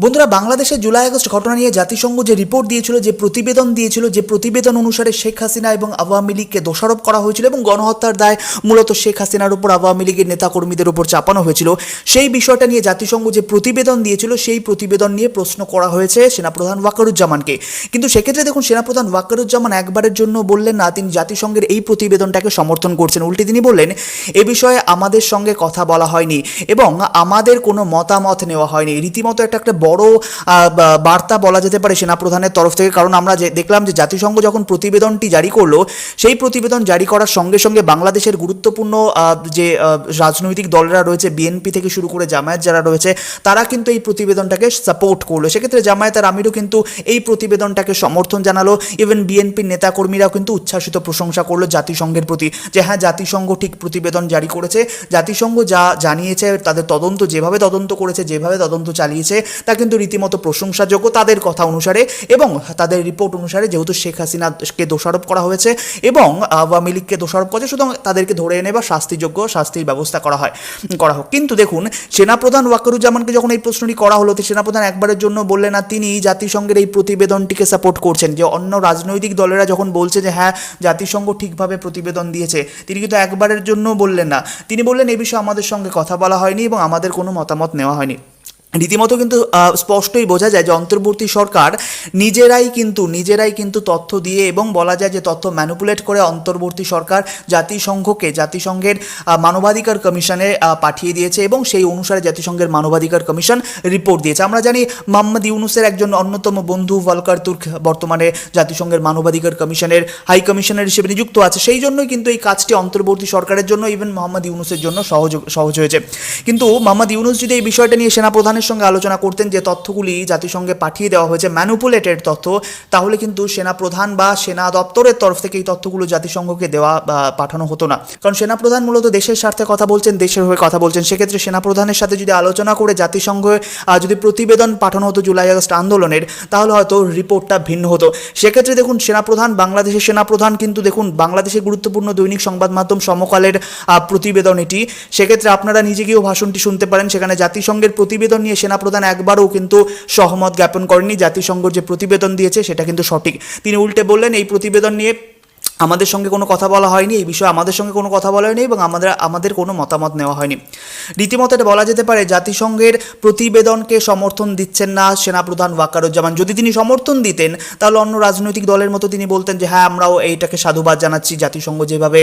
বন্ধুরা বাংলাদেশের July August ঘটনা নিয়ে জাতিসংঘ যে রিপোর্ট দিয়েছিল, যে প্রতিবেদন দিয়েছিল, যে প্রতিবেদন অনুসারে শেখ হাসিনা এবং আওয়ামী লীগকে দোষারোপ করা হয়েছিল এবং গণহত্যার দায় মূলত শেখ হাসিনার উপর আওয়ামী লীগের নেতাকর্মীদের উপর চাপানো হয়েছিল। সেই বিষয়টা নিয়ে জাতিসংঘ যে প্রতিবেদন দিয়েছিল, সেই প্রতিবেদন নিয়ে প্রশ্ন করা হয়েছে সেনাপ্রধান ওয়াকারুজ্জামানকে। কিন্তু সেক্ষেত্রে দেখুন, সেনাপ্রধান ওয়াকারুজ্জামান একবারের জন্য বললেন না, তিনি জাতিসংঘের এই প্রতিবেদনটাকে সমর্থন করছেন। উল্টে তিনি বললেন, এ বিষয়ে আমাদের সঙ্গে কথা বলা হয়নি এবং আমাদের কোনো মতামত নেওয়া হয়নি। রীতিমতো একটা একটা বড় বার্তা বলা যেতে পারে সেনাপ্রধানের তরফ থেকে। কারণ আমরা যে, দেখলাম যে জাতিসংঘ যখন প্রতিবেদনটি জারি করল, সেই প্রতিবেদন জারি করার সঙ্গে সঙ্গে বাংলাদেশের গুরুত্বপূর্ণ যে রাজনৈতিক দলরা রয়েছে বিএনপি থেকে শুরু করে জামায়াত যারা রয়েছে, তারা কিন্তু এই প্রতিবেদনটাকে সাপোর্ট করল। সেক্ষেত্রে জামায়াত আর আমিরও কিন্তু এই প্রতিবেদনটাকে সমর্থন জানালো। ইভেন বিএনপির নেতাকর্মীরাও কিন্তু উচ্ছ্বাসিত প্রশংসা করল জাতিসংঘের প্রতি যে হ্যাঁ জাতিসংঘ ঠিক প্রতিবেদন জারি করেছে। জাতিসংঘ যা জানিয়েছে, তাদের তদন্ত যেভাবে তদন্ত করেছে, যেভাবে তদন্ত চালিয়েছে তা কিন্তু রীতিমতো প্রশংসাযোগ্য তাদের কথা অনুসারে এবং তাদের রিপোর্ট অনুসারে যেহেতু শেখ হাসিনাকে দোষারোপ করা হয়েছে এবং আওয়ামী লীগকে দোষারোপ করেছে, সুতরাং তাদেরকে ধরে এনে বা শাস্তিযোগ্য শাস্তির ব্যবস্থা করা হয়, করা হোক। কিন্তু দেখুন, সেনাপ্রধান ওয়াকারুজ্জামানকে যখন এই প্রশ্নটি করা হলো, তো সেনাপ্রধান একবারের জন্য বললেন না তিনি জাতিসংঘের এই প্রতিবেদনটিকে সাপোর্ট করছেন। যে অন্য রাজনৈতিক দলেরা যখন বলছে যে হ্যাঁ জাতিসংঘ ঠিকভাবে প্রতিবেদন দিয়েছে, তিনি কিন্তু একবারের জন্য বললেন না। তিনি বললেন, এ বিষয়ে আমাদের সঙ্গে কথা বলা হয়নি এবং আমাদের কোনো মতামত নেওয়া হয়নি। রীতিমতো কিন্তু স্পষ্টই বোঝা যায় যে অন্তর্বর্তী সরকার নিজেরাই কিন্তু নিজেরাই কিন্তু তথ্য দিয়ে এবং বলা যায় যে তথ্য ম্যানুপুলেট করে অন্তর্বর্তী সরকার জাতিসংঘকে, জাতিসংঘের মানবাধিকার কমিশনে পাঠিয়ে দিয়েছে এবং সেই অনুসারে জাতিসংঘের মানবাধিকার কমিশন রিপোর্ট দিয়েছে। আমরা জানি মোহাম্মদ ইউনুসের একজন অন্যতম বন্ধু ভলকার তুর্ক বর্তমানে জাতিসংঘের মানবাধিকার কমিশনের, হাই কমিশনার হিসেবে নিযুক্ত আছে। সেই জন্যই কিন্তু এই কাজটি অন্তর্বর্তী সরকারের জন্য ইভেন মোহাম্মদ ইউনুসের জন্য সহজ সহজ হয়েছে। কিন্তু মোহাম্মদ ইউনুস যদি এই বিষয়টা নিয়ে সেনাপ্রধানের সঙ্গে আলোচনা করতেন যে তথ্যগুলি জাতিসংঘে পাঠিয়ে দেওয়া হয়েছে ম্যানুপুলেটেড তথ্য, তাহলে কিন্তু সেনাপ্রধান বা সেনা দপ্তরের তরফ থেকে এই তথ্যগুলো জাতিসংঘকে দেওয়া, বা পাঠানো হতো না। কারণ সেনাপ্রধান মূলত দেশের স্বার্থে কথা বলছেন, দেশের হয়ে কথা বলছেন। সেক্ষেত্রে সেনাপ্রধানের সাথে যদি আলোচনা করে জাতিসংঘে যদি প্রতিবেদন পাঠানো হতো জুলাই আগস্ট আন্দোলনের, তাহলে হয়তো রিপোর্টটা ভিন্ন হতো। সেক্ষেত্রে দেখুন, সেনাপ্রধান, বাংলাদেশের সেনাপ্রধান কিন্তু দেখুন, বাংলাদেশের গুরুত্বপূর্ণ দৈনিক সংবাদ মাধ্যম সমকালের প্রতিবেদন এটি। সেক্ষেত্রে আপনারা নিজে গিয়েও ভাষণটি শুনতে পারেন। সেখানে জাতিসংঘের প্রতিবেদন সেনাপ্রধান একবারও কিন্তু সহমত জ্ঞাপন করেনি জাতিসংঘ যে প্রতিবেদন দিয়েছে, সেটা কিন্তু সঠিক। তিনি উল্টে বললেন, এই প্রতিবেদন নিয়ে আমাদের সঙ্গে কোনো কথা বলা হয়নি, এই বিষয়ে আমাদের সঙ্গে কোনো কথা বলা হয়নি এবং আমাদের আমাদের কোনো মতামত নেওয়া হয়নি। রীতিমতো এটা বলা যেতে পারে, জাতিসংঘের প্রতিবেদনকে সমর্থন দিচ্ছেন না সেনাপ্রধান ওয়াকারুজ্জামান। যদি তিনি সমর্থন দিতেন, তাহলে অন্য রাজনৈতিক দলের মতো তিনি বলতেন যে হ্যাঁ আমরাও এইটাকে সাধুবাদ জানাচ্ছি। জাতিসংঘ যেভাবে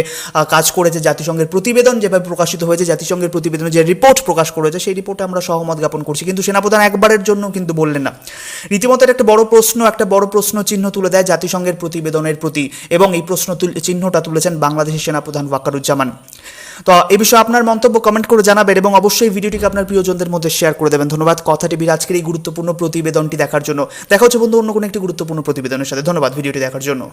কাজ করেছে, জাতিসংঘের প্রতিবেদন যেভাবে প্রকাশিত হয়েছে, জাতিসংঘের প্রতিবেদনে যে রিপোর্ট প্রকাশ করেছে, সেই রিপোর্টে আমরা সহমত জ্ঞাপন করছি। কিন্তু সেনাপ্রধান একবারের জন্য কিন্তু বললেন না। রীতিমতো একটা বড় প্রশ্ন, একটা বড় প্রশ্ন চিহ্ন তুলে দেয় জাতিসংঘের প্রতিবেদনের প্রতি এবং এই প্রশ্ন তুল- চিহ্নটা তুলেছেন বাংলাদেশের সেনাপ্রধান ওয়াকারুজ্জামান। তো এ বিষয়ে আপনার মন্তব্য কমেন্ট করে জানাবেন এবং অবশ্যই ভিডিওটিকে আপনার প্রিয়জনদের মধ্যে শেয়ার করে দেবেন। ধন্যবাদ। কথা টিভির আজকের এই গুরুত্বপূর্ণ প্রতিবেদনটি দেখার জন্য। দেখা হচ্ছে বন্ধু অন্য কোনো একটি গুরুত্বপূর্ণ প্রতিবেদনের সাথে। ধন্যবাদ ভিডিওটি দেখার জন্য।